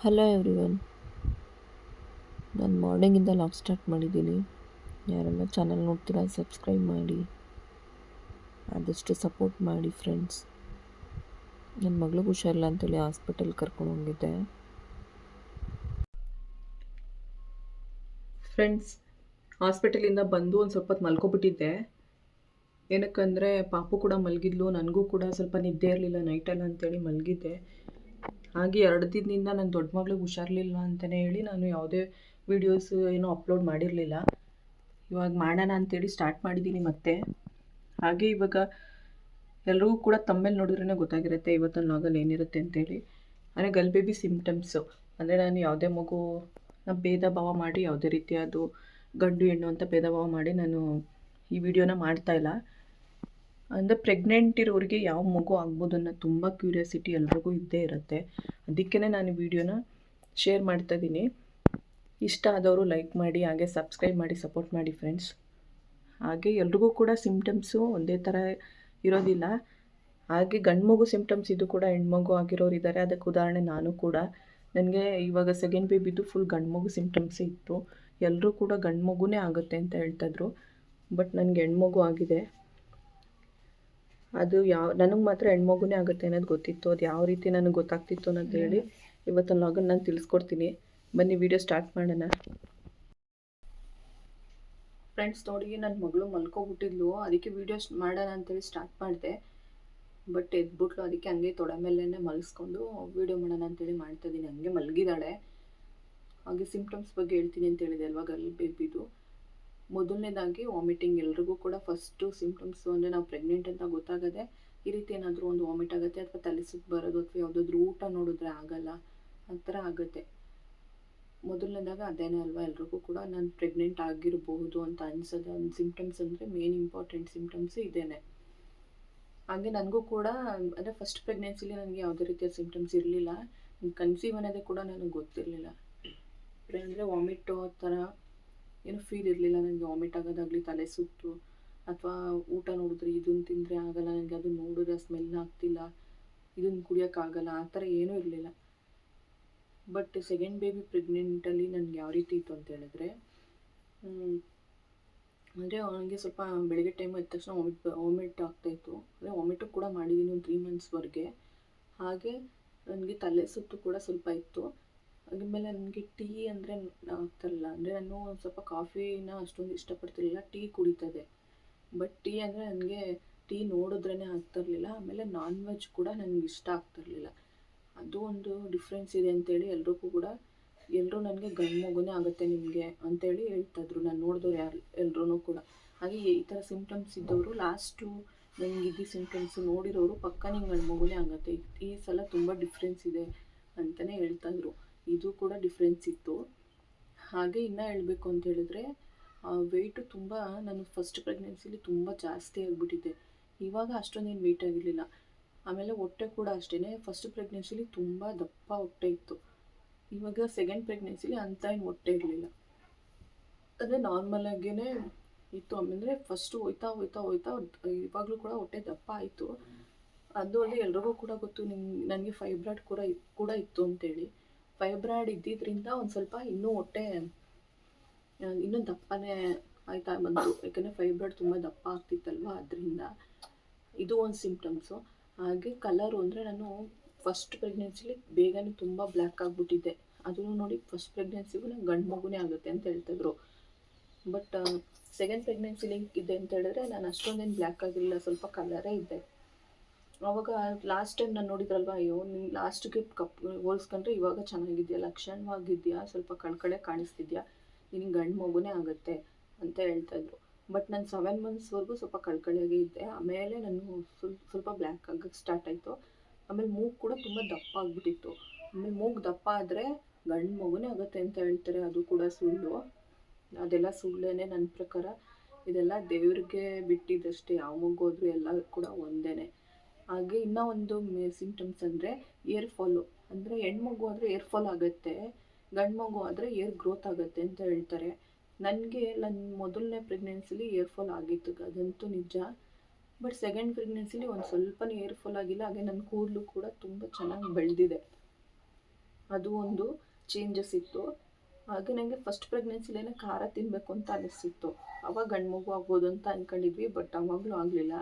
Hello everyone ನಾನು ಮಾರ್ನಿಂಗಿಂದ log start ಮಾಡಿದ್ದೀನಿ. ಯಾರೆಲ್ಲ ಚಾನಲ್ ನೋಡ್ತೀರಾ ಸಬ್ಸ್ಕ್ರೈಬ್ ಮಾಡಿ. ಆದಷ್ಟು ಸಪೋರ್ಟ್ ಮಾಡಿ ಫ್ರೆಂಡ್ಸ್ ನನ್ನ ಮಗಳಿಗೆ ಹುಷಾರಿಲ್ಲ ಅಂತೇಳಿ ಹಾಸ್ಪಿಟಲ್ ಕರ್ಕೊಂಡು ಹೋಗಿದ್ದೆ. ಫ್ರೆಂಡ್ಸ್ ಹಾಸ್ಪಿಟಲಿಂದ ಬಂದು ಒಂದು ಸ್ವಲ್ಪ ಮಲ್ಕೊಬಿಟ್ಟಿದ್ದೆ. ಏನಕ್ಕಂದರೆ ಪಾಪು ಕೂಡ ಮಲಗಿದ್ಲು, ನನಗೂ ಕೂಡ ಸ್ವಲ್ಪ ನಿದ್ದೆ ಇರಲಿಲ್ಲ ನೈಟಲ್ಲಿ ಅಂತೇಳಿ ಮಲಗಿದ್ದೆ. ಹಾಗೆ ಎರಡು ದಿನದಿಂದ ನನ್ನ ದೊಡ್ಡ ಮಗಳಿಗೆ ಹುಷಾರಿಲ್ಲ ಅಂತಲೇ ಹೇಳಿ ನಾನು ಯಾವುದೇ ವೀಡಿಯೋಸ್ ಏನೂ ಅಪ್ಲೋಡ್ ಮಾಡಿರಲಿಲ್ಲ. ಇವಾಗ ಮಾಡೋಣ ಅಂತೇಳಿ ಸ್ಟಾರ್ಟ್ ಮಾಡಿದ್ದೀನಿ ಮತ್ತೆ. ಹಾಗೆ ಇವಾಗ ಎಲ್ರಿಗೂ ಕೂಡ ತಮ್ಮೇಲೆ ನೋಡಿದ್ರೇ ಗೊತ್ತಾಗಿರುತ್ತೆ ಇವತ್ತು ನಾಗಲ್ ಏನಿರುತ್ತೆ ಅಂತೇಳಿ. ಅಂದರೆ ಗಲ್ ಬೇಬಿ ಸಿಮ್ಟಮ್ಸು ಅಂದರೆ ನಾನು ಯಾವುದೇ ಮಗು ಭೇದ ಭಾವ ಮಾಡಿ ಯಾವುದೇ ರೀತಿಯಾದ ಗಂಡು ಹೆಣ್ಣು ಅಂತ ಭೇದ ಭಾವ ಮಾಡಿ ನಾನು ಈ ವಿಡಿಯೋನ ಮಾಡ್ತಾಯಿಲ್ಲ ಅಂದರೆ ಪ್ರೆಗ್ನೆಂಟ್ ಇರೋರಿಗೆ ಯಾವ ಮಗು ಆಗ್ಬೋದು ಅನ್ನೋ ತುಂಬ ಕ್ಯೂರಿಯಾಸಿಟಿ ಎಲ್ರಿಗೂ ಇದ್ದೇ ಇರುತ್ತೆ. ಅದಕ್ಕೇ ನಾನು ವಿಡಿಯೋನ ಶೇರ್ ಮಾಡ್ತಾ ಇದ್ದೀನಿ. ಇಷ್ಟ ಆದವರು ಲೈಕ್ ಮಾಡಿ, ಹಾಗೆ ಸಬ್ಸ್ಕ್ರೈಬ್ ಮಾಡಿ ಸಪೋರ್ಟ್ ಮಾಡಿ ಫ್ರೆಂಡ್ಸ್ ಹಾಗೆ ಎಲ್ರಿಗೂ ಕೂಡ ಸಿಮ್ಟಮ್ಸು ಒಂದೇ ಥರ ಇರೋದಿಲ್ಲ. ಹಾಗೆ ಗಂಡು ಮಗು ಸಿಂಪ್ಟಮ್ಸ್ ಇದು ಕೂಡ ಹೆಣ್ಮಗು ಆಗಿರೋರು ಇದ್ದಾರೆ ಅದಕ್ಕೆ ಉದಾಹರಣೆ ನಾನು ಕೂಡ. ನನಗೆ ಇವಾಗ ಸೆಕೆಂಡ್ ಬೇಬಿದು ಫುಲ್ ಗಂಡು ಮಗು ಸಿಂಪ್ಟಮ್ಸೇ ಇತ್ತು. ಎಲ್ಲರೂ ಕೂಡ ಗಂಡು ಮಗುನೇ ಆಗುತ್ತೆ ಅಂತ ಹೇಳ್ತಾಯಿದ್ರು ಬಟ್ ನನಗೆ ಹೆಣ್ಮಗು ಆಗಿದೆ. ಅದು ಯಾವ ನನಗೆ ಮಾತ್ರ ಹೆಣ್ಮಗುನೇ ಆಗುತ್ತೆ ಅನ್ನೋದು ಗೊತ್ತಿತ್ತು. ಅದು ಯಾವ ರೀತಿ ನನಗೆ ಗೊತ್ತಾಗ್ತಿತ್ತು ಅನ್ನೋದು ಹೇಳಿ ಇವತ್ತು ಲಾಗನ್ ನಾನು ತಿಳಿಸ್ಕೊಡ್ತೀನಿ. ಬನ್ನಿ ವಿಡಿಯೋ ಸ್ಟಾರ್ಟ್ ಮಾಡೋಣ. ಫ್ರೆಂಡ್ಸ್ ನೋಡಿ ನನ್ನ ಮಗಳು ಮಲ್ಕೋಬಿಟ್ಟಿದ್ಲು. ಅದಕ್ಕೆ ವೀಡಿಯೋ ಮಾಡೋಣ ಅಂತೇಳಿ ಸ್ಟಾರ್ಟ್ ಮಾಡಿದೆ. ಬಟ್ ಎದ್ಬಿಟ್ಲು ಅದಕ್ಕೆ ಹಂಗೆ ತೊಡೆ ಮೇಲೆ ಮಲಗಿಸ್ಕೊಂಡು ವೀಡಿಯೋ ಮಾಡೋಣ ಅಂತೇಳಿ ಮಾಡ್ತಾ ಇದ್ದೀನಿ ಹಂಗೆ ಮಲಗಿದಾಳೆ. ಹಾಗೆ ಸಿಂಪ್ಟಮ್ಸ್ ಬಗ್ಗೆ ಹೇಳ್ತೀನಿ ಅಂತ ಹೇಳಿದೆ ಅಲ್ವಾ ಗರ್ಲ್ ಬೇಬಿದು ಮೊದಲನೇದಾಗಿ ವಾಮಿಟಿಂಗ್ ಎಲ್ರಿಗೂ ಕೂಡ ಫಸ್ಟು ಸಿಂಪ್ಟಮ್ಸು ಅಂದರೆ ನಾವು ಪ್ರೆಗ್ನೆಂಟ್ ಅಂತ ಗೊತ್ತಾಗದೆ ಈ ರೀತಿ ಏನಾದರೂ ಒಂದು ವಾಮಿಟ್ ಆಗುತ್ತೆ ಅಥವಾ ತಲೆ ಸುತ್ತು ಬರೋದು ಅಥವಾ ಯಾವುದಾದ್ರೂ ಊಟ ನೋಡಿದ್ರೆ ಆಗಲ್ಲ, ಆ ಥರ ಆಗುತ್ತೆ. ಮೊದಲನೇದಾಗ ಅದೇನೇ ಅಲ್ವಾ ಎಲ್ರಿಗೂ ಕೂಡ ನಾನು ಪ್ರೆಗ್ನೆಂಟ್ ಆಗಿರಬಹುದು ಅಂತ ಅನ್ಸೋದು ಒಂದು ಸಿಂಪ್ಟಮ್ಸ್ ಅಂದರೆ ಮೇನ್ ಇಂಪಾರ್ಟೆಂಟ್ ಸಿಂಪ್ಟಮ್ಸ್ ಇದೇನೆ. ಹಾಗೆ ನನಗೂ ಕೂಡ, ಅಂದರೆ ಫಸ್ಟ್ ಪ್ರೆಗ್ನೆನ್ಸಿಲಿ ನನಗೆ ಯಾವುದೇ ರೀತಿಯ ಸಿಂಪ್ಟಮ್ಸ್ ಇರಲಿಲ್ಲ. ಕನ್ಸೀವ್ ಅನ್ನೋದೇ ಕೂಡ ನನಗೆ ಗೊತ್ತಿರಲಿಲ್ಲ. ಅಂದರೆ ವಾಮಿಟ್ ಆ ಥರ ಏನು ಫೀಲ್ ಇರಲಿಲ್ಲ ನನಗೆ ವಾಮಿಟ್ ಆಗೋದಾಗಲಿ ತಲೆ ಸುತ್ತು, ಅಥವಾ ಊಟ ನೋಡಿದ್ರೆ ಇದನ್ನು ತಿಂದರೆ ಆಗಲ್ಲ ನನಗೆ ಅದು ನೋಡಿದ್ರೆ ಸ್ಮೆಲ್ ಆಗ್ತಿಲ್ಲ ಇದನ್ನು ಕುಡಿಯೋಕ್ಕಾಗಲ್ಲ ಆ ಥರ ಏನೂ ಇರಲಿಲ್ಲ. ಬಟ್ ಸೆಕೆಂಡ್ ಬೇಬಿ ಪ್ರೆಗ್ನೆಂಟಲ್ಲಿ ನನಗೆ ಯಾವ ರೀತಿ ಇತ್ತು ಅಂತ ಹೇಳಿದ್ರೆ ಅಂದರೆ ಅವನಿಗೆ ಸ್ವಲ್ಪ ಬೆಳಗ್ಗೆ ಟೈಮ್ ಎದ್ದ ತಕ್ಷಣ ವಾಮಿಟ್ ವಾಮಿಟ್ ಆಗ್ತಾಯಿತ್ತು ಅಂದರೆ ವಾಮಿಟು ಕೂಡ ಮಾಡಿದ್ದೀನಿ ಒಂದು ತ್ರೀ ಮಂತ್ಸ್ವರೆಗೆ ಹಾಗೆ ನನಗೆ ತಲೆ ಸುತ್ತು ಕೂಡ ಸ್ವಲ್ಪ ಇತ್ತು. ಅದಾದಮೇಲೆ ನನಗೆ ಟೀ ಅಂದರೆ ಆಗ್ತಾಯಿಲ್ಲ ಅಂದರೆ ನಾನು ಒಂದು ಸ್ವಲ್ಪ ಕಾಫಿನ ಅಷ್ಟೊಂದು ಇಷ್ಟಪಡ್ತಿರಲಿಲ್ಲ, ಟೀ ಕುಡಿತದೆ. ಬಟ್ ಟೀ ಅಂದರೆ ನನಗೆ ಟೀ ನೋಡಿದ್ರೇ ಆಗ್ತಿರ್ಲಿಲ್ಲ ಆಮೇಲೆ ನಾನ್ ವೆಜ್ ಕೂಡ ನನಗೆ ಇಷ್ಟ ಆಗ್ತಿರ್ಲಿಲ್ಲ ಅದು ಒಂದು ಡಿಫ್ರೆನ್ಸ್ ಇದೆ ಅಂತೇಳಿ ಎಲ್ರಿಗೂ ಕೂಡ ಎಲ್ಲರೂ ನನಗೆ ಗಂಡು ಮಗುನೇ ಆಗುತ್ತೆ ನಿಮಗೆ ಅಂತೇಳಿ ಹೇಳ್ತಾಯಿದ್ರು, ನಾನು ನೋಡಿದವ್ರು ಯಾರು ಎಲ್ಲರೂ ಕೂಡ. ಹಾಗೆ ಈ ಥರ ಸಿಂಪ್ಟಮ್ಸ್ ಇದ್ದವರು ಲಾಸ್ಟು ನನಗೆ ಇದ್ದ ಸಿಂಪ್ಟಮ್ಸು ನೋಡಿರೋರು ಪಕ್ಕ ನಿಂಗೆ ಗಂಡು ಮಗುನೇ ಆಗುತ್ತೆ. ಈ ಸಲ ತುಂಬ ಡಿಫ್ರೆನ್ಸ್ ಇದೆ ಅಂತಲೇ ಹೇಳ್ತಾಯಿದ್ರು. ಇದು ಕೂಡ ಡಿಫ್ರೆನ್ಸ್ ಇತ್ತು. ಹಾಗೆ ಇನ್ನೂ ಹೇಳಬೇಕು ಅಂತ ಹೇಳಿದ್ರೆ ವೆಯ್ಟು ತುಂಬ ನಾನು ಫಸ್ಟ್ ಪ್ರೆಗ್ನೆನ್ಸಿಲಿ ತುಂಬ ಜಾಸ್ತಿ ಆಗಿಬಿಟ್ಟಿದ್ದೆ. ಇವಾಗ ಅಷ್ಟೊಂದೇನು ವೆಯ್ಟ್ ಆಗಿರಲಿಲ್ಲ. ಆಮೇಲೆ ಹೊಟ್ಟೆ ಕೂಡ ಅಷ್ಟೇ ಫಸ್ಟ್ ಪ್ರೆಗ್ನೆನ್ಸಿಲಿ ತುಂಬ ದಪ್ಪ ಹೊಟ್ಟೆ ಇತ್ತು. ಇವಾಗ ಸೆಕೆಂಡ್ ಪ್ರೆಗ್ನೆನ್ಸಿಲಿ ಅಂತ ಏನು ಹೊಟ್ಟೆ ಇರಲಿಲ್ಲ. ಅಂದರೆ ನಾರ್ಮಲಾಗೇ ಇತ್ತು. ಆಮೇಲೆ ಫಸ್ಟು ಹೋಯ್ತಾ ಹೋಯ್ತಾ ಹೋಯ್ತಾ ಇವಾಗಲೂ ಕೂಡ ಹೊಟ್ಟೆ ದಪ್ಪ ಆಯಿತು. ಅದು ಅಲ್ಲದೆ ಎಲ್ರಿಗೂ ಕೂಡ ಗೊತ್ತು ನಿಮ್ಗೆ ನನಗೆ ಫೈಬ್ರಾಯ್ಡ್ ಕೂಡ ಕೂಡ ಇತ್ತು ಅಂತೇಳಿ. ಫೈಬ್ರಾಯ್ಡ್ ಇದ್ದಿದ್ದರಿಂದ ಒಂದು ಸ್ವಲ್ಪ ಇನ್ನೂ ಹೊಟ್ಟೆ ಇನ್ನೂ ದಪ್ಪನೇ ಆಯ್ತಾ ಬಂತು. ಯಾಕಂದರೆ ಫೈಬ್ರಾಯ್ಡ್ ತುಂಬ ದಪ್ಪ ಆಗ್ತಿತ್ತಲ್ವ? ಅದರಿಂದ ಇದು ಒಂದು ಸಿಂಪ್ಟಮ್ಸು ಹಾಗೆ ಕಲರು ಅಂದರೆ ನಾನು ಫಸ್ಟ್ ಪ್ರೆಗ್ನೆನ್ಸಿಲಿ ಬೇಗನೆ ತುಂಬ ಬ್ಲ್ಯಾಕ್ ಆಗಿಬಿಟ್ಟಿದ್ದೆ. ಅದನ್ನು ನೋಡಿ ಫಸ್ಟ್ ಪ್ರೆಗ್ನೆನ್ಸಿಗೂ ನಂಗೆ ಗಂಡು ಮಗುನೇ ಆಗುತ್ತೆ ಅಂತ ಹೇಳ್ತಿದ್ರು. ಬಟ್ ಸೆಕೆಂಡ್ ಪ್ರೆಗ್ನೆನ್ಸಿ ಲಿಂಕ್ ಇದೆ ಅಂತ ಹೇಳಿದ್ರೆ ನಾನು ಅಷ್ಟೊಂದೇನು ಬ್ಲ್ಯಾಕ್ ಆಗಿರಲಿಲ್ಲ ಸ್ವಲ್ಪ ಕಲರೇ ಇದ್ದೆ ಅವಾಗ ಲಾಸ್ಟ್ ಟೈಮ್ ನಾನು ನೋಡಿದ್ರಲ್ವ, ಅಯ್ಯೋ ನಿನ್ನ ಲಾಸ್ಟ್ಗೆ ಕಪ್ ಹೋಲ್ಸ್ಕೊಂಡ್ರೆ ಇವಾಗ ಚೆನ್ನಾಗಿದೆಯಾ, ಲಕ್ಷಣವಾಗಿದೆಯಾ, ಸ್ವಲ್ಪ ಕಳ್ಕಳೆ ಕಾಣಿಸ್ತಿದ್ಯಾ ನಿನ್ನ ಗಂಡು ಮಗುನೇ ಆಗುತ್ತೆ ಅಂತ ಹೇಳ್ತಾಯಿದ್ರು ಬಟ್ ನಾನು ಸೆವೆನ್ ಮಂತ್ಸ್ವರೆಗೂ ಸ್ವಲ್ಪ ಕಳ್ಕಳಿಯಾಗೇ ಇದ್ದೆ. ಆಮೇಲೆ ನಾನು ಸ್ವಲ್ಪ ಸ್ವಲ್ಪ ಬ್ಲ್ಯಾಕ್ ಆಗಕ್ಕೆ ಸ್ಟಾರ್ಟ್ ಆಯಿತು. ಆಮೇಲೆ ಮೂಗು ಕೂಡ ತುಂಬ ದಪ್ಪ ಆಗಿಬಿಟ್ಟಿತ್ತು. ಆಮೇಲೆ ಮೂಗು ದಪ್ಪ ಆದರೆ ಗಂಡು ಮಗುನೇ ಆಗುತ್ತೆ ಅಂತ ಹೇಳ್ತಾರೆ, ಅದು ಕೂಡ ಸುಳ್ಳು. ಅದೆಲ್ಲ ಸುಳ್ಳೇ ನನ್ನ ಪ್ರಕಾರ. ಇದೆಲ್ಲ ದೇವ್ರಿಗೆ ಬಿಟ್ಟಿದ್ದಷ್ಟೇ. ಯಾವ ಮಗು ಹೋದ್ರು ಎಲ್ಲ ಕೂಡ ಒಂದೇ ಹಾಗೆ ಇನ್ನೂ ಒಂದು ಸಿಂಪ್ಟಮ್ಸ್ ಅಂದರೆ ಏರ್ ಫಾಲು ಅಂದರೆ ಹೆಣ್ಮಗು ಆದರೆ ಏರ್ ಫಾಲ್ ಆಗುತ್ತೆ, ಗಂಡು ಮಗು ಆದರೆ ಏರ್ ಗ್ರೋತ್ ಆಗುತ್ತೆ ಅಂತ ಹೇಳ್ತಾರೆ. ನನಗೆ ನನ್ನ ಮೊದಲನೇ ಪ್ರೆಗ್ನೆನ್ಸಿಲಿ ಏರ್ ಫಾಲ್ ಆಗಿತ್ತು ಅದಂತೂ ನಿಜ. ಬಟ್ ಸೆಕೆಂಡ್ ಪ್ರೆಗ್ನೆನ್ಸಿಲಿ ಒಂದು ಸ್ವಲ್ಪ ಏರ್ ಫಾಲ್ ಆಗಿಲ್ಲ, ಹಾಗೆ ನನ್ನ ಕೂದಲು ಕೂಡ ತುಂಬ ಚೆನ್ನಾಗಿ ಬೆಳೆದಿದೆ. ಅದು ಒಂದು ಚೇಂಜಸ್ ಇತ್ತು. ಹಾಗೆ ನನಗೆ ಫಸ್ಟ್ ಪ್ರೆಗ್ನೆನ್ಸಿಲೇನೆ ಖಾರ ತಿನ್ನಬೇಕು ಅಂತ ಅನಿಸ್ತಿತ್ತು. ಅವಾಗ ಗಂಡು ಮಗು ಆಗ್ಬೋದು ಅಂತ ಅಂದ್ಕೊಂಡಿದ್ವಿ ಬಟ್ ಅವಾಗಲೂ ಆಗಲಿಲ್ಲ.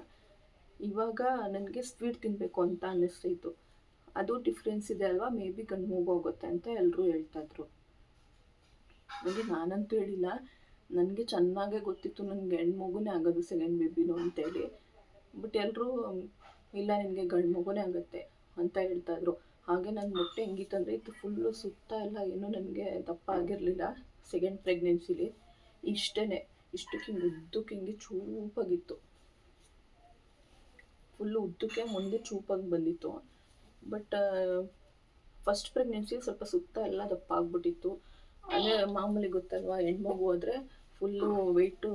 ಇವಾಗ ನನಗೆ ಸ್ವೀಟ್ ತಿನ್ನಬೇಕು ಅಂತ ಅನ್ನಿಸ್ತಿತ್ತು ಅದು ಡಿಫ್ರೆನ್ಸ್ ಇದೆ ಅಲ್ವಾ? ಮೇ ಬಿ ಮಗು ಆಗುತ್ತೆ ಅಂತ ಎಲ್ಲರೂ ಹೇಳ್ತಾಯಿದ್ರು. ನನಗೆ ನಾನಂತೂ ಹೇಳಿಲ್ಲ. ನನಗೆ ಚೆನ್ನಾಗೇ ಗೊತ್ತಿತ್ತು ನನಗೆ ಹೆಣ್ಣು ಮಗುನೇ ಆಗೋದು ಸೆಕೆಂಡ್ ಬೇಬಿನೂ ಅಂತೇಳಿ. ಬಟ್ ಎಲ್ಲರೂ ಇಲ್ಲ ನಿನಗೆ ಗಂಡು ಮಗುನೇ ಆಗುತ್ತೆ ಅಂತ ಹೇಳ್ತಾಯಿದ್ರು. ಹಾಗೆ ನನ್ನ ಮೊಟ್ಟೆ ಹೆಂಗಿತ್ತಂದರೆ ಇತ್ತು ಫುಲ್ಲು ಸುತ್ತ ಎಲ್ಲ ಏನೂ ನನಗೆ ದಪ್ಪ ಆಗಿರಲಿಲ್ಲ ಸೆಕೆಂಡ್ ಪ್ರೆಗ್ನೆನ್ಸಿಲಿ ಇಷ್ಟೇ ಇಷ್ಟಕ್ಕೆ ಹಿಂಗೆ ಉದ್ದಕ್ಕೆ ಹಿಂಗೆ ಚೂಪಾಗಿತ್ತು. ಫುಲ್ಲು ಉದ್ದಕ್ಕೆ ಮುಂದೆ ಚೂಪಾಗಿ ಬಂದಿತ್ತು. ಬಟ್ ಫಸ್ಟ್ ಪ್ರೆಗ್ನೆನ್ಸಿ ಸ್ವಲ್ಪ ಸುತ್ತ ಎಲ್ಲ ದಪ್ಪ ಆಗ್ಬಿಟ್ಟಿತ್ತು. ಅದೇ ಮಾಮೂಲಿ ಗೊತ್ತಲ್ವಾ, ಹೆಣ್ಮಗು ಆದರೆ ಫುಲ್ಲು ವೆಯ್ಟು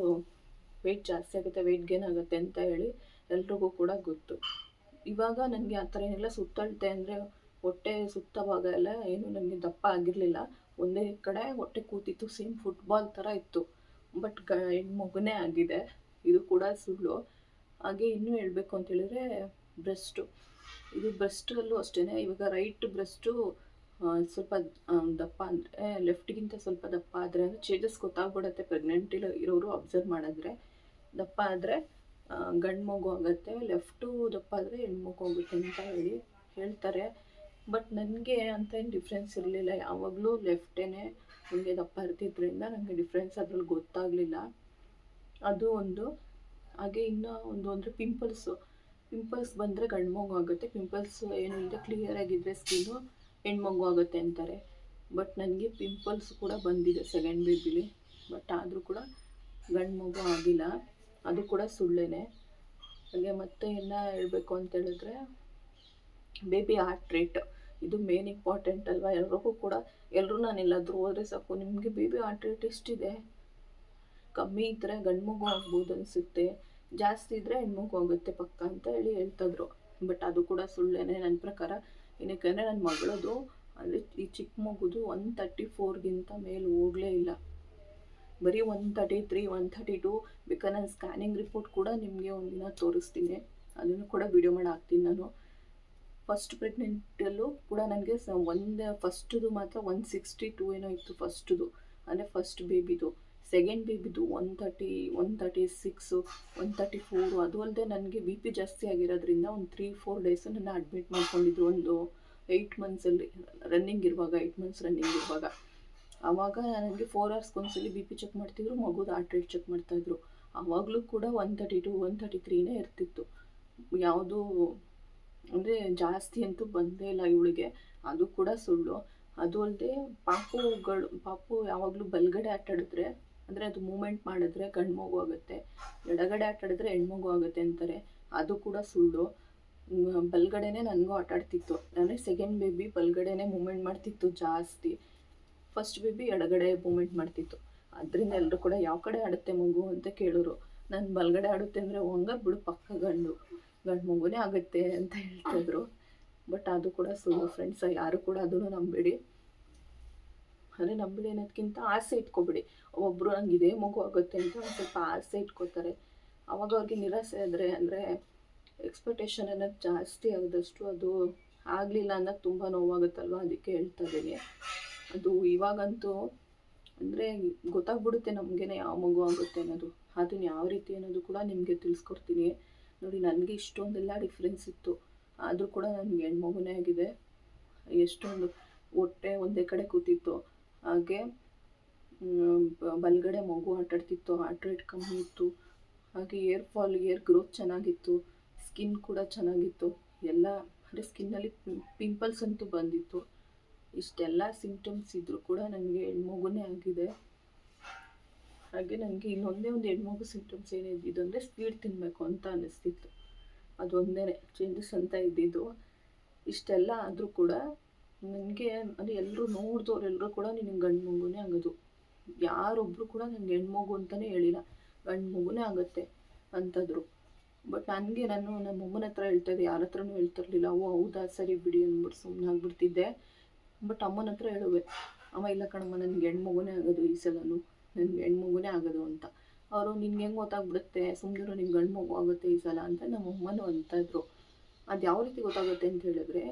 ವೆಯ್ಟ್ ಜಾಸ್ತಿ ಆಗುತ್ತೆ ವೆಯ್ಟ್ ಗೇನ್ ಆಗುತ್ತೆ ಅಂತ ಹೇಳಿ ಎಲ್ರಿಗೂ ಕೂಡ ಗೊತ್ತು. ಇವಾಗ ನನಗೆ ಆ ಥರ ಏನಿಲ್ಲ, ಸುತ್ತಳತೆ ಅಂದರೆ ಹೊಟ್ಟೆ ಸುತ್ತ ಭಾಗ ಎಲ್ಲ ಏನು ನನಗೆ ದಪ್ಪ ಆಗಿರಲಿಲ್ಲ. ಒಂದೇ ಕಡೆ ಹೊಟ್ಟೆ ಕೂತಿತ್ತು ಸೇಮ್ ಫುಟ್ಬಾಲ್ ಥರ ಇತ್ತು. ಬಟ್ ಗ, ಹೆಣ್ಮಗುನೇ ಆಗಿದೆ. ಇದು ಕೂಡ ಸುಳ್ಳು. ಹಾಗೆ ಇನ್ನೂ ಹೇಳಬೇಕು ಅಂತ ಹೇಳಿದ್ರೆ ಬ್ರೆಸ್ಟು. ಇದು ಬ್ರೆಸ್ಟಲ್ಲೂ ಅಷ್ಟೇ ಇವಾಗ ರೈಟ್ ಬ್ರೆಸ್ಟು ಸ್ವಲ್ಪ ದಪ್ಪ ಅಂದರೆ, ಲೆಫ್ಟ್ಗಿಂತ ಸ್ವಲ್ಪ ದಪ್ಪ ಆದರೆ ಚೇಂಜಸ್ ಗೊತ್ತಾಗ್ಬಿಡತ್ತೆ. ಪ್ರೆಗ್ನೆಂಟ್ ಇರೋರು ಅಬ್ಸರ್ವ್ ಮಾಡಿದ್ರೆ ದಪ್ಪ ಆದರೆ ಗಂಡು ಮಗು ಆಗುತ್ತೆ, ಲೆಫ್ಟು ದಪ್ಪ ಆದರೆ ಹೆಣ್ಮಗು ಆಗುತ್ತೆ ಅಂತ ಹೇಳಿ ಹೇಳ್ತಾರೆ. ಬಟ್ ನನಗೆ ಅಂತ ಏನು ಡಿಫ್ರೆನ್ಸ್ ಇರಲಿಲ್ಲ. ಯಾವಾಗಲೂ ಲೆಫ್ಟೇ ನನಗೆ ದಪ್ಪ ಇರ್ತಿದ್ದರಿಂದ ನನಗೆ ಡಿಫ್ರೆನ್ಸ್ ಅದ್ರಲ್ಲಿ ಗೊತ್ತಾಗಲಿಲ್ಲ. ಅದು ಒಂದು ಹಾಗೆ ಇನ್ನೂ ಒಂದು ಅಂದರೆ ಪಿಂಪಲ್ಸು ಪಿಂಪಲ್ಸ್ ಬಂದರೆ ಗಂಡು ಆಗುತ್ತೆ. ಪಿಂಪಲ್ಸ್ ಏನು ಇಲ್ಲದೆ ಕ್ಲಿಯರ್ ಆಗಿದ್ದರೆ ಸ್ಕಿನ್ನು ಹೆಣ್ಮಗು ಆಗುತ್ತೆ ಅಂತಾರೆ. ಬಟ್ ನನಗೆ ಪಿಂಪಲ್ಸ್ ಕೂಡ ಬಂದಿದೆ ಸೆಕೆಂಡ್ ಬೇಬಿಲಿ ಬಟ್ ಆದರೂ ಕೂಡ ಗಂಡು ಆಗಿಲ್ಲ. ಅದು ಕೂಡ ಸುಳ್ಳೇನೆ. ಹಾಗೆ ಮತ್ತೆ ಎಲ್ಲ ಹೇಳಬೇಕು ಅಂತ ಹೇಳಿದ್ರೆ ಬೇಬಿ ಹಾರ್ಟ್ ರೇಟ್ ಇದು ಮೇನ್ ಇಂಪಾರ್ಟೆಂಟ್ ಅಲ್ವಾ? ಎಲ್ರಿಗೂ ಕೂಡ ಎಲ್ಲರೂ ನಾನು ಎಲ್ಲಾದರೂ ಹೋದರೆ ಸಾಕು. ನಿಮಗೆ ಬೇಬಿ ಹಾರ್ಟ್ ರೇಟ್ ಎಷ್ಟಿದೆ? ಕಮ್ಮಿ ಇದ್ದರೆ ಗಂಡು ಮಗು ಆಗ್ಬೋದು ಅನಿಸುತ್ತೆ. ಜಾಸ್ತಿ ಇದ್ದರೆ ಹೆಣ್ಮಗು ಹೋಗುತ್ತೆ ಪಕ್ಕ ಅಂತ ಹೇಳಿ ಹೇಳ್ತಾಯಿದ್ರು ಬಟ್ ಅದು ಕೂಡ ಸುಳ್ಳೇನೆ ನನ್ನ ಪ್ರಕಾರ. ಏನಕ್ಕೆ ನನ್ನ ಮಗಳದು ಅಂದರೆ ಈ ಚಿಕ್ಕ ಮಗುದು ಒನ್ ತರ್ಟಿ ಫೋರ್ಗಿಂತ ಮೇಲೆ ಹೋಗಲೇ ಇಲ್ಲ. ಬರೀ one thirty three one thirty two ಬೇಕಾದ್ರೆ ನಾನು ಸ್ಕ್ಯಾನಿಂಗ್ ರಿಪೋರ್ಟ್ ಕೂಡ ನಿಮಗೆ ಒಂದಿನ ತೋರಿಸ್ತೀನಿ. ಅದನ್ನು ಕೂಡ ವಿಡಿಯೋ ಮಾಡಿ ಹಾಕ್ತೀನಿ ನಾನು. ಫಸ್ಟ್ ಪ್ರೆಗ್ನೆಂಟಲ್ಲೂ ಕೂಡ ನನಗೆ ಸ ಒಂದು ಫಸ್ಟದು ಮಾತ್ರ ಒನ್ ಸಿಕ್ಸ್ಟಿ ಟೂ ಏನೋ ಇತ್ತು ಫಸ್ಟದು ಅಂದರೆ ಫಸ್ಟ್ ಬೇಬಿದು second ಬೇಬಿದು one thirty one thirty six one thirty four ಅದು ಅಲ್ಲದೆ ನನಗೆ ಬಿ ಪಿ ಜಾಸ್ತಿ ಆಗಿರೋದ್ರಿಂದ ಒಂದು ತ್ರೀ ಫೋರ್ ಡೇಸು ನನ್ನ ಅಡ್ಮಿಟ್ ಮಾಡ್ಕೊಂಡಿದ್ರು ಒಂದು ಏಯ್ಟ್ ಮಂತ್ಸಲ್ಲಿ ರನ್ನಿಂಗ್ ಇರುವಾಗ ಏಯ್ಟ್ ಮಂತ್ಸ್ ರನ್ನಿಂಗ್ ಇರುವಾಗ. ಆವಾಗ ನನಗೆ ಫೋರ್ ಅವರ್ಸ್ ಒಂದ್ಸಲಿ ಬಿ ಪಿ ಚೆಕ್ ಮಾಡ್ತಿದ್ರು, ಮಗುದು ಹಾರ್ಟ್ ರೇಟ್ ಚೆಕ್ ಮಾಡ್ತಾಯಿದ್ರು ಆವಾಗಲೂ ಕೂಡ one thirty two one thirty ತ್ರೀನೇ ಇರ್ತಿತ್ತು. ಯಾವುದು ಅಂದರೆ ಜಾಸ್ತಿ ಅಂತೂ ಬಂದೇ ಇಲ್ಲ ಇವಳಿಗೆ, ಅದು ಕೂಡ ಸುಳ್ಳು. ಅದು ಅಲ್ಲದೆ ಪಾಪುಗಳು, ಪಾಪು ಯಾವಾಗಲೂ ಬಲ್ಗಡೆ ಆಟಾಡಿದ್ರೆ ಅಂದರೆ ಅದು ಮೂಮೆಂಟ್ ಮಾಡಿದ್ರೆ ಗಂಡು ಮಗು ಆಗುತ್ತೆ. ಎಡಗಡೆ ಆಟಾಡಿದ್ರೆ ಹೆಣ್ಮಗು ಆಗುತ್ತೆ ಅಂತಾರೆ. ಅದು ಕೂಡ ಸುಳ್ಳು. ಬಲ್ಗಡೆನೇ ನನಗೂ ಆಟಾಡ್ತಿತ್ತು. ಅಂದರೆ ಸೆಕೆಂಡ್ ಬೇಬಿ ಬಲ್ಗಡೆನೇ ಮೂಮೆಂಟ್ ಮಾಡ್ತಿತ್ತು ಜಾಸ್ತಿ. ಫಸ್ಟ್ ಬೇಬಿ ಎಡಗಡೆ ಮೂಮೆಂಟ್ ಮಾಡ್ತಿತ್ತು. ಅದರಿಂದ ಎಲ್ಲರೂ ಕೂಡ ಯಾವ ಕಡೆ ಆಡುತ್ತೆ ಮಗು ಅಂತ ಕೇಳೋರು ನಾನು ಬಲ್ಗಡೆ ಆಡುತ್ತೆ ಅಂದರೆ ಹಂಗ ಬಿಡು ಪಕ್ಕ ಗಂಡು. ಗಂಡು ಮಗುನೇ ಆಗುತ್ತೆ ಅಂತ ಹೇಳ್ತಿದ್ರು. ಬಟ್ ಅದು ಕೂಡ ಸುಳ್ಳು ಫ್ರೆಂಡ್ಸ್ ಯಾರು ಕೂಡ ಅದನ್ನು ನಂಬೇಡಿ. ಅಂದರೆ ನಂಬಿಡಿ ಅನ್ನೋದಕ್ಕಿಂತ ಆಸೆ ಇಟ್ಕೊಬಿಡಿ. ಒಬ್ಬರು ನಂಗೆ ಇದೇ ಮಗು ಆಗುತ್ತೆ ಅಂತ ಒಂದು ಸ್ವಲ್ಪ ಆಸೆ ಇಟ್ಕೋತಾರೆ. ಅವಾಗ ಅವ್ರಿಗೆ ನಿರಾಸೆ ಆದರೆ ಅಂದರೆ ಎಕ್ಸ್ಪೆಕ್ಟೇಷನ್ ಅನ್ನೋದು ಜಾಸ್ತಿ ಆದಷ್ಟು ಅದು ಆಗಲಿಲ್ಲ ಅನ್ನೋದು ತುಂಬ ನೋವಾಗುತ್ತಲ್ವ ಅದಕ್ಕೆ ಹೇಳ್ತಾ ಇದ್ದೀನಿ ಅದು ಇವಾಗಂತೂ ಅಂದರೆ ಗೊತ್ತಾಗ್ಬಿಡುತ್ತೆ ನಮಗೇನೆ ಯಾವ ಮಗು ಆಗುತ್ತೆ ಅನ್ನೋದು. ಅದನ್ನ ಯಾವ ರೀತಿ ಅನ್ನೋದು ಕೂಡ ನಿಮಗೆ ತಿಳಿಸ್ಕೊಡ್ತೀನಿ. ನೋಡಿ, ನನಗೆ ಇಷ್ಟೊಂದೆಲ್ಲ ಡಿಫ್ರೆನ್ಸ್ ಇತ್ತು. ಆದರೂ ಕೂಡ ನನಗೆ ಹೆಣ್ಮಗುನೇ ಆಗಿದೆ. ಎಷ್ಟೊಂದು ಹೊಟ್ಟೆ ಒಂದೇ ಕಡೆ ಕೂತಿತ್ತು. ಹಾಗೆ ಬಲಗಡೆ ಮಗು ಆಟಾಡ್ತಿತ್ತು ಹಾರ್ಟ್ ರೇಟ್ ಕಮ್ಮಿ ಇತ್ತು. ಹಾಗೆ ಏರ್ ಫಾಲ್, ಏರ್ ಗ್ರೋತ್ ಚೆನ್ನಾಗಿತ್ತು, ಸ್ಕಿನ್ ಕೂಡ ಚೆನ್ನಾಗಿತ್ತು. ಎಲ್ಲ, ಅಂದರೆ ಸ್ಕಿನ್ನಲ್ಲಿ ಪಿಂಪಲ್ಸ್ ಅಂತೂ ಬಂದಿತ್ತು. ಇಷ್ಟೆಲ್ಲ ಸಿಂಪ್ಟಮ್ಸ್ ಇದ್ದರೂ ಕೂಡ ನನಗೆ ಹೆಣ್ಮಗುನೇ ಆಗಿದೆ. ಹಾಗೆ ನನಗೆ ಇನ್ನೊಂದೇ ಒಂದು ಹೆಣ್ಮಗು ಸಿಂಪ್ಟಮ್ಸ್ ಏನಿದ್ದಿದ್ದು ಅಂದರೆ ಸ್ವೀಟ್ ತಿನ್ನಬೇಕು ಅಂತ ಅನ್ನಿಸ್ತಿತ್ತು ಅದೊಂದೇ ಚೇಂಜಸ್ ಅಂತ ಇದ್ದಿದ್ದು. ಇಷ್ಟೆಲ್ಲ ಆದರೂ ಕೂಡ ನನಗೆ ಅಂದರೆ ಎಲ್ಲರೂ ನೋಡಿದವ್ರು ಎಲ್ಲರೂ ಕೂಡ ನಿನ್ನ ಗಂಡು ಮಗುನೇ ಆಗೋದು ಯಾರೊಬ್ಬರು ಕೂಡ ನನಗೆ ಮಗು ಅಂತಲೇ ಹೇಳಿಲ್ಲ. ಗಂಡು ಮಗುನೇ ಆಗುತ್ತೆ ಅಂತಂದರು. ಬಟ್ ನನಗೆ ನಾನು ನಮ್ಮ ಅಮ್ಮನ ಹತ್ರ ಹೇಳ್ತಾಯಿದ್ದೆ ಯಾರ ಹತ್ರನೂ ಹೇಳ್ತಿರ್ಲಿಲ್ಲ ಓ, ಹೌದಾ? ಸರಿ ಬಿಡಿ ಅಂದ್ಬಿಟ್ಟು ಸುಮ್ಮನೆ ಆಗ್ಬಿಡ್ತಿದ್ದೆ. ಬಟ್ ಅಮ್ಮನ ಹತ್ರ ಹೇಳುವೆ, ಅಮ್ಮ, ಇಲ್ಲ ಕಣಮ್ಮ, ನನಗೆ ಹೆಣ್ಮಗುನೇ ಆಗೋದು ಈ ಸಲನು. ನನಗೆ ಹೆಣ್ಮಗುನೇ ಆಗೋದು ಅಂತ. ಅವರು, ನಿನ್ಗೆ ಹೆಂಗೆ ಗೊತ್ತಾಗ್ಬಿಡುತ್ತೆ? ಸುಮ್ಮನೆ ನಿಮ್ಗೆ ಗಂಡು ಮಗು ಆಗುತ್ತೆ ಈ ಸಲ ಅಂತ ನಮ್ಮ ಅಮ್ಮನೂ ಅಂತ ಇದ್ರು. ಅದು ಯಾವ ರೀತಿ ಗೊತ್ತಾಗುತ್ತೆ ಅಂತ ಹೇಳಿದ್ರೆ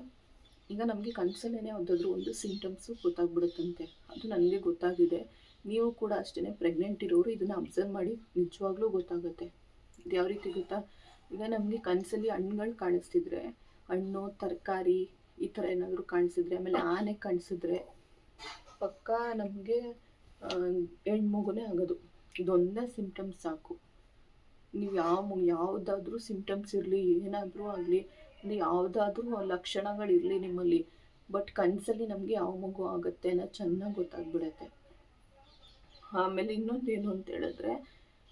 ಈಗ ನಮಗೆ ಕನಸಲ್ಲೇ ಒಂದಾದರೂ ಒಂದು ಸಿಂಟಮ್ಸು ಗೊತ್ತಾಗ್ಬಿಡುತ್ತಂತೆ. ಅದು ನನಗೆ ಗೊತ್ತಾಗಿದೆ. ನೀವು ಕೂಡ ಅಷ್ಟೇ ಪ್ರೆಗ್ನೆಂಟ್ ಇರೋರು ಇದನ್ನು ಅಬ್ಸರ್ವ್ ಮಾಡಿ ನಿಜವಾಗ್ಲೂ ಗೊತ್ತಾಗುತ್ತೆ. ಇದು ಯಾವ ರೀತಿ ಗೊತ್ತಾ? ಈಗ ನಮಗೆ ಕನಸಲ್ಲಿ ಹಣ್ಣುಗಳು ಕಾಣಿಸ್ತಿದ್ರೆ, ಹಣ್ಣು, ತರಕಾರಿ ಈ ಥರ ಏನಾದರೂ ಕಾಣಿಸಿದ್ರೆ, ಆಮೇಲೆ ಆನೆ ಕಾಣಿಸಿದ್ರೆ ಪಕ್ಕ ನಮಗೆ ಹೆಣ್ಮಗುನೇ ಆಗೋದು. ಇದೊಂದೇ ಸಿಂಟಮ್ಸ್ ಸಾಕು. ನೀವು ಯಾವ ಯಾವುದಾದ್ರೂ ಸಿಂಪ್ಟಮ್ಸ್ ಇರಲಿ, ಏನಾದರೂ ಆಗಲಿ ಯಾವುದಾದ್ರೂ ಲಕ್ಷಣಗಳಿರಲಿ ನಿಮ್ಮಲ್ಲಿ, ಬಟ್ ಕನಸಲ್ಲಿ ನಮಗೆ ಯಾವ ಮಗು ಆಗುತ್ತೆ ಅನ್ನೋ ಚೆನ್ನಾಗಿ ಗೊತ್ತಾಗ್ಬಿಡುತ್ತೆ. ಆಮೇಲೆ ಇನ್ನೊಂದು ಏನು ಅಂತ ಹೇಳಿದ್ರೆ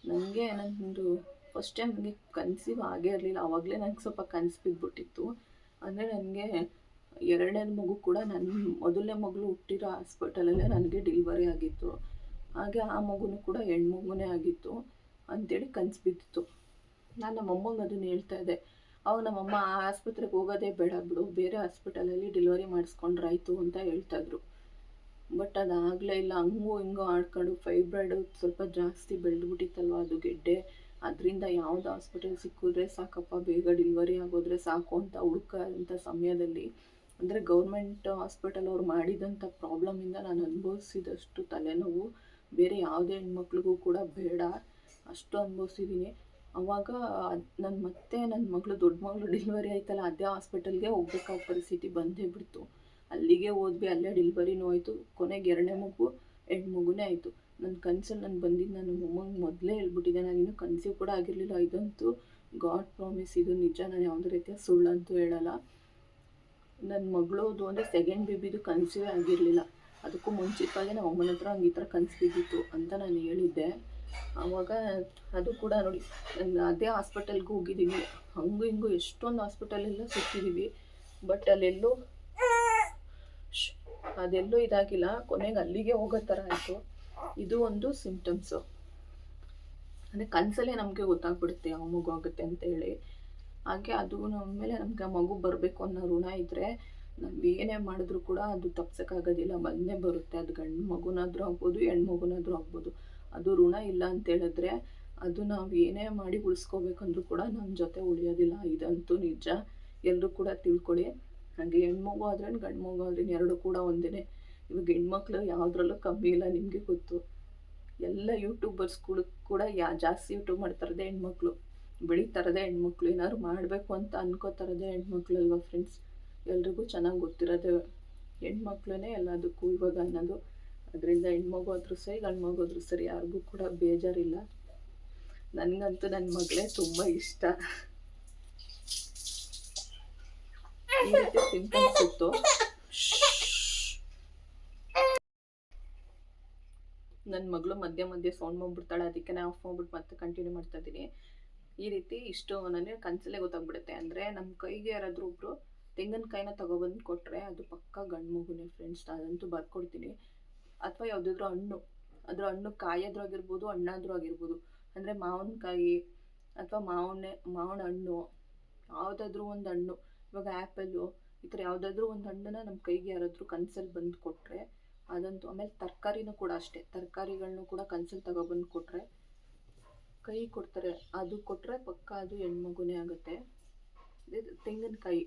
ನನಗೆ ನಂದು ಫಸ್ಟ್ ಟೈಮ್ ನನಗೆ ಕನ್ಸೀವ್ ಆಗೇ ಇರಲಿಲ್ಲ. ಆವಾಗಲೇ ನನಗೆ ಸ್ವಲ್ಪ ಕನಸು ಬಿದ್ದುಬಿಟ್ಟಿತ್ತು ಅಂದರೆ ನನಗೆ ಎರಡನೇ ಮಗು ಕೂಡ ನನ್ನ ಮೊದಲನೇ ಮಗಳು ಹುಟ್ಟಿರೋ ಹಾಸ್ಪಿಟಲಲ್ಲೇ ನನಗೆ ಡೆಲಿವರಿ ಆಗಿತ್ತು. ಹಾಗೆ ಆ ಮಗುನೂ ಕೂಡ ಹೆಣ್ಮಗುನೇ ಆಗಿತ್ತು. ಅಂತೇಳಿ ಕನಸು ಬಿದ್ದಿತ್ತು. ನಾನು ನಮ್ಮಮ್ಮಂಗೆ ಅದನ್ನು ಹೇಳ್ತಾ ಇದ್ದೆ. ಅವಾಗ ನಮ್ಮಮ್ಮ ಆ ಆಸ್ಪತ್ರೆಗೆ ಹೋಗೋದೇ ಬೇಡ ಬಿಡು, ಬೇರೆ ಹಾಸ್ಪಿಟಲಲ್ಲಿ ಡೆಲಿವರಿ ಮಾಡಿಸ್ಕೊಂಡ್ರಾಯ್ತು ಅಂತ ಹೇಳ್ತಾಯಿದ್ರು ಬಟ್ ಅದಾಗಲೇ ಇಲ್ಲ, ಹಂಗೂ ಹಿಂಗೋ ಆಡ್ಕೊಂಡು ಫೈಬ್ರಾಯ್ಡು ಸ್ವಲ್ಪ ಜಾಸ್ತಿ ಬೆಳೆದ್ಬಿಟ್ಟಿತ್ತಲ್ವ ಅದು ಗೆಡ್ಡೆ. ಅದರಿಂದ ಯಾವ್ದು ಹಾಸ್ಪಿಟಲ್ ಸಿಕ್ಕಿದ್ರೆ ಸಾಕಪ್ಪ, ಬೇಗ ಡೆಲಿವರಿ ಆಗೋದ್ರೆ ಸಾಕು ಅಂತ ಹುಡುಕಂಥ ಸಮಯದಲ್ಲಿ. ಅಂದರೆ ಗೌರ್ಮೆಂಟ್ ಹಾಸ್ಪಿಟಲ್ ಅವ್ರು ಮಾಡಿದಂಥ ಪ್ರಾಬ್ಲಮಿಂದ ನಾನು ಅನುಭವಿಸಿದಷ್ಟು ತಲೆನೋವು ಬೇರೆ ಯಾವುದೇ ಹೆಣ್ಮಕ್ಳಿಗೂ ಕೂಡ ಬೇಡ. ಅಷ್ಟು ಅನುಭವಿಸಿದ್ದೀನಿ ಅವಾಗ ನನ್ನ ಮತ್ತೆ ನನ್ನ ಮಗಳು ದೊಡ್ಡ ಮಗಳು ಡೆಲಿವರಿ ಆಯ್ತಲ್ಲ, ಅದೇ ಹಾಸ್ಪಿಟಲ್ಗೆ ಹೋಗ್ಬೇಕಾದ ಪರಿಸ್ಥಿತಿ ಬಂದೇ ಬಿಡ್ತು. ಅಲ್ಲಿಗೆ ಹೋದ್ವಿ, ಅಲ್ಲೇ ಡೆಲಿವರಿನೂ ಆಯಿತು ಕೊನೆಗೆ ಎರಡನೇ ಮಗು ಹೆಣ್ಣು ಮಗುನೇ ಆಯಿತು. ನನ್ನ ಕನ್ಸಲ್ಲಿ ನಾನು ಬಂದಿದ್ದು ನಾನು ಮೊಮ್ಮಂಗೆ ಮೊದಲೇ ಹೇಳ್ಬಿಟ್ಟಿದ್ದೆ, ನಾನು ಇನ್ನೂ ಕನ್ಸೀವ್ ಕೂಡ ಆಗಿರಲಿಲ್ಲ. ಇದಂತೂ ಗಾಡ್ ಪ್ರಾಮಿಸ್, ಇದು ನಿಜ, ನಾನು ಯಾವುದೇ ರೀತಿಯ ಸುಳ್ಳಂತೂ ಹೇಳಲ್ಲ. ನನ್ನ ಮಗಳದು ಅಂದರೆ ಸೆಕೆಂಡ್ ಬೇಬಿದು ಕನ್ಸೀವೇ ಆಗಿರಲಿಲ್ಲ. ಅದಕ್ಕೂ ಮುಂಚಿತವಾಗಿ ನಮ್ಮ ಅಮ್ಮನ ಹತ್ರ ಹಂಗೆ ಈ ಥರ ಕನ್ಸು ಬಿದ್ದಿತ್ತು ಅಂತ ನಾನು ಹೇಳಿದ್ದೆ. ಆವಾಗ ಅದು ಕೂಡ ನೋಡಿ, ನಾನು ಅದೇ ಹಾಸ್ಪಿಟಲ್ಗೆ ಹೋಗಿದ್ದೀನಿ. ಹಂಗೂ ಹಿಂಗೂ ಎಷ್ಟೊಂದು ಹಾಸ್ಪಿಟಲೆಲ್ಲ ಸುತ್ತಿದ್ದೀವಿ ಬಟ್ ಅಲ್ಲೆಲ್ಲೂ ಅದೆಲ್ಲೂ ಇದಾಗಿಲ್ಲ. ಕೊನೆಗೆ ಅಲ್ಲಿಗೆ ಹೋಗೋ ಥರ ಆಯಿತು. ಇದು ಒಂದು ಸಿಂಪ್ಟಮ್ಸು ಅಂದರೆ ಕನಸಲ್ಲೇ ನಮಗೆ ಗೊತ್ತಾಗ್ಬಿಡುತ್ತೆ ಯಾವ ಮಗು ಆಗುತ್ತೆ ಅಂತ ಹೇಳಿ. ಹಾಗೆ ಅದು ನಮ್ಮ ಮೇಲೆ ನಮ್ಗೆ ಮಗು ಬರಬೇಕು ಅನ್ನೋ ಋಣ ಇದ್ದರೆ ನಾವು ಏನೇ ಮಾಡಿದ್ರು ಕೂಡ ಅದು ತಪ್ಸೋಕ್ಕಾಗೋದಿಲ್ಲ. ಬಂದೇ ಬರುತ್ತೆ. ಅದು ಗಂಡು ಮಗುನಾದರೂ ಆಗ್ಬೋದು, ಹೆಣ್ಣು ಮಗುನಾದರೂ ಆಗ್ಬೋದು. ಅದು ಋಣ ಇಲ್ಲ ಅಂತ ಹೇಳಿದ್ರೆ ಅದು ನಾವು ಏನೇ ಮಾಡಿ ಉಳಿಸ್ಕೋಬೇಕಂದ್ರೂ ಕೂಡ ನಮ್ಮ ಜೊತೆ ಉಳಿಯೋದಿಲ್ಲ. ಇದಂತೂ ನಿಜ. ಎಲ್ಲರೂ ಕೂಡ ತಿಳ್ಕೊಳ್ಳಿ. ಹಾಗೆ ಹೆಣ್ಮಗು ಆದ್ರೆ ಗಂಡು ಮಗು ಆದ್ರೆ ಎರಡು ಕೂಡ ಒಂದೇ ಇವಾಗ ಹೆಣ್ಮಕ್ಳು ಯಾವುದ್ರಲ್ಲೂ ಕಮ್ಮಿ ಇಲ್ಲ ನಿಮಗೆ ಗೊತ್ತು. ಎಲ್ಲ ಯೂಟ್ಯೂಬರ್ಸ್ಗಳು ಕೂಡ ಯಾ ಜಾಸ್ತಿ ಯೂಟ್ಯೂಬ್ ಮಾಡ್ತಾರದೆ ಹೆಣ್ಮಕ್ಳು. ಬೆಳೀತಾರದೇ ಹೆಣ್ಮಕ್ಳು. ಏನಾದ್ರು ಮಾಡಬೇಕು ಅಂತ ಅನ್ಕೋತಾರದೆ ಹೆಣ್ಮಕ್ಳು ಅಲ್ವಾ ಫ್ರೆಂಡ್ಸ್ ಎಲ್ರಿಗೂ ಚೆನ್ನಾಗಿ ಗೊತ್ತಿರೋದೇ ಹೆಣ್ಮಕ್ಳೇ ಎಲ್ಲದಕ್ಕೂ ಇವಾಗ ಅನ್ನೋದು. ಅದರಿಂದ ಹೆಣ್ಮಗು ಆದರೂ ಸರಿ ಗಂಡು ಮಗು ಆದರೂ ಸರಿ, ಯಾರಿಗೂ ಕೂಡ ಬೇಜಾರಿಲ್ಲ. ನನಗಂತೂ ನನ್ನ ಮಗಳೇ ತುಂಬ ಇಷ್ಟ. ಈ ನನ್ನ ಮಗಳು ಮಧ್ಯೆ ಮಧ್ಯೆ ಸೌಂಡ್ ಮಾಡ್ಬಿಡ್ತಾಳೆ, ಅದಕ್ಕೆ ನಾನು ಆಫ್ ಮಾಡ್ಬಿಟ್ಟು ಮತ್ತೆ ಕಂಟಿನ್ಯೂ ಮಾಡ್ತಾ ಇದ್ದೀನಿ. ಈ ರೀತಿ ಇಷ್ಟು ನನಗೆ ಕನ್ಸಲ್ಲೇ ಗೊತ್ತಾಗ್ಬಿಡುತ್ತೆ. ಅಂದರೆ ನಮ್ಮ ಕೈಗೆ ಯಾರಾದರೂ ಒಬ್ಬರು ತೆಂಗಿನಕಾಯಿನ ತಗೊಬಂದು ಕೊಟ್ಟರೆ ಅದು ಪಕ್ಕ ಗಂಡು ಮಗುನೇ ಫ್ರೆಂಡ್ಸ್ ಅದಂತೂ ಬರ್ಕೊಡ್ತೀನಿ. ಅಥವಾ ಯಾವುದಾದ್ರೂ ಹಣ್ಣು, ಅದ್ರ ಹಣ್ಣು ಕಾಯಾದ್ರೂ ಆಗಿರ್ಬೋದು, ಹಣ್ಣಾದ್ರೂ ಆಗಿರ್ಬೋದು. ಅಂದರೆ ಮಾವಿನಕಾಯಿ ಅಥವಾ ಮಾವನೆ ಮಾವಿನ ಹಣ್ಣು, ಯಾವುದಾದ್ರೂ ಒಂದು ಹಣ್ಣು, ಇವಾಗ ಆ್ಯಪಲ್ಲು ಈ ಥರ ಯಾವುದಾದ್ರೂ ಒಂದು ಹಣ್ಣನ್ನ ನಮ್ಮ ಕೈಗೆ ಯಾರಾದರೂ ಕನ್ಸಲ್ಲಿ ಬಂದು ಕೊಟ್ಟರೆ ಅದಂತೂ, ಆಮೇಲೆ ತರಕಾರಿನೂ ಕೂಡ ಅಷ್ಟೇ, ತರಕಾರಿಗಳ್ನೂ ಕೂಡ ಕನ್ಸಲ್ಲಿ ತಗೊಬಂದು ಕೊಟ್ಟರೆ ಕೈ ಕೊಡ್ತಾರೆ. ಅದು ಕೊಟ್ಟರೆ ಪಕ್ಕ ಅದು ಹೆಣ್ಮಗುನೇ ಆಗುತ್ತೆ. ತೆಂಗಿನಕಾಯಿ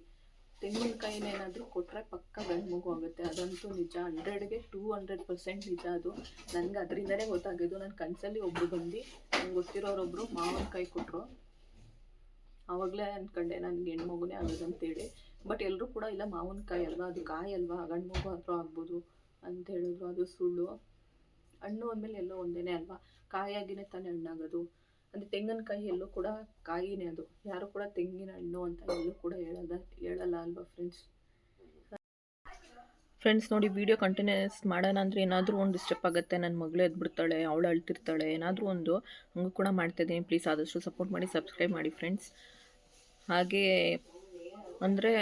ತೆಂಗಿನಕಾಯಿನ ಏನಾದರೂ ಕೊಟ್ಟರೆ ಪಕ್ಕ ಗಂಡು ಮಗು ಆಗುತ್ತೆ. ಅದಂತೂ ನಿಜ. ಹಂಡ್ರೆಡ್ಗೆ ಟೂ ಹಂಡ್ರೆಡ್ ಪರ್ಸೆಂಟ್ ನಿಜ ಅದು. ನನಗೆ ಅದರಿಂದಲೇ ಗೊತ್ತಾಗಿದ್ದು ನನ್ನ ಕನಸಲ್ಲಿ ಒಬ್ಬರು ಬಂದು, ನಂಗೆ ಗೊತ್ತಿರೋರೊಬ್ಬರು ಮಾವಿನಕಾಯಿ ಕೊಟ್ಟರು ಆವಾಗಲೇ ಅಂದ್ಕೊಂಡೆ ನನಗೆ ಹೆಣ್ಮಗುನೇ ಆಗೋದು ಅಂತೇಳಿ ಬಟ್ ಎಲ್ಲರೂ ಕೂಡ ಇಲ್ಲ, ಮಾವಿನಕಾಯಿ ಅಲ್ವಾ? ಅದು ಕಾಯಿ ಅಲ್ವಾ? ಗಂಡು ಮಗು ಆದರೂ ಆಗ್ಬೋದು ಅಂತ ಹೇಳಿದ್ರು. ಅದು ಸುಳ್ಳು. ಹಣ್ಣು ಅಂದಮೇಲೆ ಎಲ್ಲೋ ಒಂದೇ ಅಲ್ವಾ? ಕಾಯಾಗಿನೇ ತಾನೇ ಹಣ್ಣಾಗೋದು. ಅಂದರೆ ತೆಂಗಿನಕಾಯಿ ಎಲ್ಲೂ ಕೂಡ ಕಾಯಿನೇ ಅದು. ಯಾರು ಕೂಡ ತೆಂಗಿನ ಹಣ್ಣು ಅಂತ ಎಲ್ಲೂ ಕೂಡ ಹೇಳಲ್ಲ ಹೇಳಲ್ಲ ಅಲ್ವಾ ಫ್ರೆಂಡ್ಸ್ ಫ್ರೆಂಡ್ಸ್ ನೋಡಿ ವಿಡಿಯೋ ಕಂಟಿನ್ಯೂಸ್ ಮಾಡೋಣ ಅಂದರೆ ಏನಾದರೂ ಒಂದು ಡಿಸ್ಟರ್ಬ್ ಆಗುತ್ತೆ. ನನ್ನ ಮಗಳು ಎದ್ಬಿಡ್ತಾಳೆ, ಅವಳು ಅಳ್ತಿರ್ತಾಳೆ, ಏನಾದರೂ ಒಂದು ಹಂಗೂ ಕೂಡ ಮಾಡ್ತಾಯಿದ್ದೀನಿ ಪ್ಲೀಸ್ ಆದಷ್ಟು ಸಪೋರ್ಟ್ ಮಾಡಿ ಸಬ್ಸ್ಕ್ರೈಬ್ ಮಾಡಿ ಫ್ರೆಂಡ್ಸ್ ಹಾಗೆ ಅಂದರೆ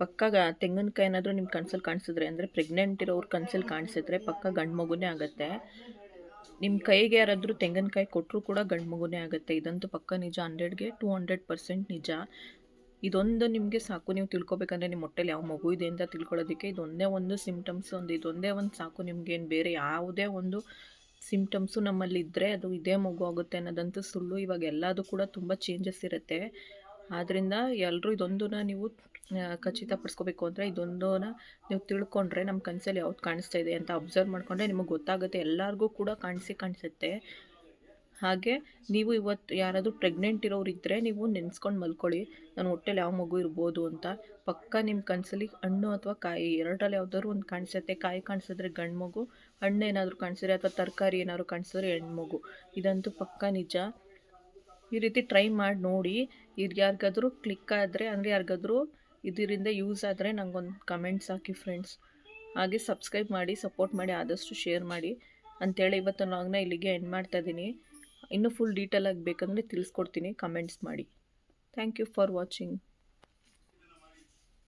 ಪಕ್ಕ ತೆಂಗಿನಕಾಯಿ ಏನಾದರೂ ನಿಮ್ಮ ಕನ್ಸಲ್ಲಿ ಕಾಣಿಸಿದ್ರೆ, ಅಂದರೆ ಪ್ರೆಗ್ನೆಂಟ್ ಇರೋರು ಕನ್ಸಲ್ಲಿ ಕಾಣಿಸಿದ್ರೆ ಪಕ್ಕ ಗಂಡು ಮಗುನೇ ಆಗುತ್ತೆ. ನಿಮ್ಮ ಕೈಗೆ ಯಾರಾದರೂ ತೆಂಗಿನಕಾಯಿ ಕೊಟ್ಟರು ಕೂಡ ಗಂಡು ಮಗುನೇ ಆಗುತ್ತೆ. ಇದಂತೂ ಪಕ್ಕ ನಿಜ, ಹಂಡ್ರೆಡ್ಗೆ ಟೂ ಹಂಡ್ರೆಡ್ ಪರ್ಸೆಂಟ್ ನಿಜ. ಇದೊಂದು ನಿಮಗೆ ಸಾಕು, ನೀವು ತಿಳ್ಕೊಬೇಕಂದ್ರೆ ನಿಮ್ಮ ಹೊಟ್ಟೆಲಿ ಯಾವ ಮಗು ಇದೆ ಅಂತ ತಿಳ್ಕೊಳ್ಳೋದಕ್ಕೆ ಇದೊಂದೇ ಒಂದು ಸಿಮ್ಟಮ್ಸ್ ಒಂದು ಇದೊಂದೇ ಒಂದು ಸಾಕು. ನಿಮ್ಗೇನು ಬೇರೆ ಯಾವುದೇ ಒಂದು ಸಿಮ್ಟಮ್ಸು ನಮ್ಮಲ್ಲಿ ಇದ್ದರೆ ಅದು ಇದೇ ಮಗು ಆಗುತ್ತೆ ಅನ್ನೋದಂತೂ ಸುಳ್ಳು. ಇವಾಗ ಎಲ್ಲದೂ ಕೂಡ ತುಂಬ ಚೇಂಜಸ್ ಇರುತ್ತೆ. ಆದ್ದರಿಂದ ಎಲ್ಲರೂ ಇದೊಂದನ್ನ ನೀವು ಖಚಿತಪಡಿಸ್ಕೋಬೇಕು ಅಂದರೆ ಇದೊಂದನ್ನ ನೀವು ತಿಳ್ಕೊಂಡ್ರೆ ನಮ್ಮ ಕನಸಲ್ಲಿ ಯಾವ್ದು ಕಾಣಿಸ್ತಾ ಇದೆ ಅಂತ ಅಬ್ಸರ್ವ್ ಮಾಡಿಕೊಂಡ್ರೆ ನಿಮಗೆ ಗೊತ್ತಾಗುತ್ತೆ. ಎಲ್ಲರಿಗೂ ಕೂಡ ಕಾಣಿಸಿ ಕಾಣಿಸುತ್ತೆ. ಹಾಗೆ ನೀವು ಇವತ್ತು ಯಾರಾದರೂ ಪ್ರೆಗ್ನೆಂಟ್ ಇರೋರು ಇದ್ದರೆ ನೀವು ನೆನೆಸ್ಕೊಂಡು ಮಲ್ಕೊಳ್ಳಿ. ನನ್ನ ಹೊಟ್ಟೆಲಿ ಯಾವ ಮಗು ಇರ್ಬೋದು ಅಂತ. ಪಕ್ಕ ನಿಮ್ಮ ಕನಸಲ್ಲಿ ಹಣ್ಣು ಅಥವಾ ಕಾಯಿ ಎರಡರಲ್ಲಿ ಯಾವ್ದಾದ್ರು ಒಂದು ಕಾಣಿಸುತ್ತೆ. ಕಾಯಿ ಕಾಣಿಸಿದ್ರೆ ಗಂಡು ಮಗು, ಹಣ್ಣು ಏನಾದರೂ ಕಾಣಿಸಿದ್ರೆ ಅಥವಾ ತರಕಾರಿ ಏನಾದರೂ ಕಾಣಿಸಿದ್ರೆ ಹೆಣ್ಣು ಮಗು. ಇದಂತೂ ಪಕ್ಕ ನಿಜ. ಈ ರೀತಿ ಟ್ರೈ ಮಾಡಿ ನೋಡಿ. ಇದು ಯಾರಿಗಾದ್ರೂ ಕ್ಲಿಕ್ ಆದರೆ ಅಂದರೆ ಯಾರಿಗಾದ್ರೂ ಇದರಿಂದ ಯೂಸ್ ಆದರೆ ನನಗೊಂದು ಕಮೆಂಟ್ಸ್ ಹಾಕಿ ಫ್ರೆಂಡ್ಸ್ ಹಾಗೆ ಸಬ್ಸ್ಕ್ರೈಬ್ ಮಾಡಿ ಸಪೋರ್ಟ್ ಮಾಡಿ, ಆದಷ್ಟು ಶೇರ್ ಮಾಡಿ. ಅಂಥೇಳಿ ಇವತ್ತು ಲಾಗ್ನ ಇಲ್ಲಿಗೆ ಎಂಡ್ ಮಾಡ್ತಾ ಇದ್ದೀನಿ ಇನ್ನೂ ಫುಲ್ ಡೀಟೇಲಾಗಿ ಬೇಕಂದರೆ ತಿಳಿಸ್ಕೊಡ್ತೀನಿ ಕಮೆಂಟ್ಸ್ ಮಾಡಿ. Thank you for watching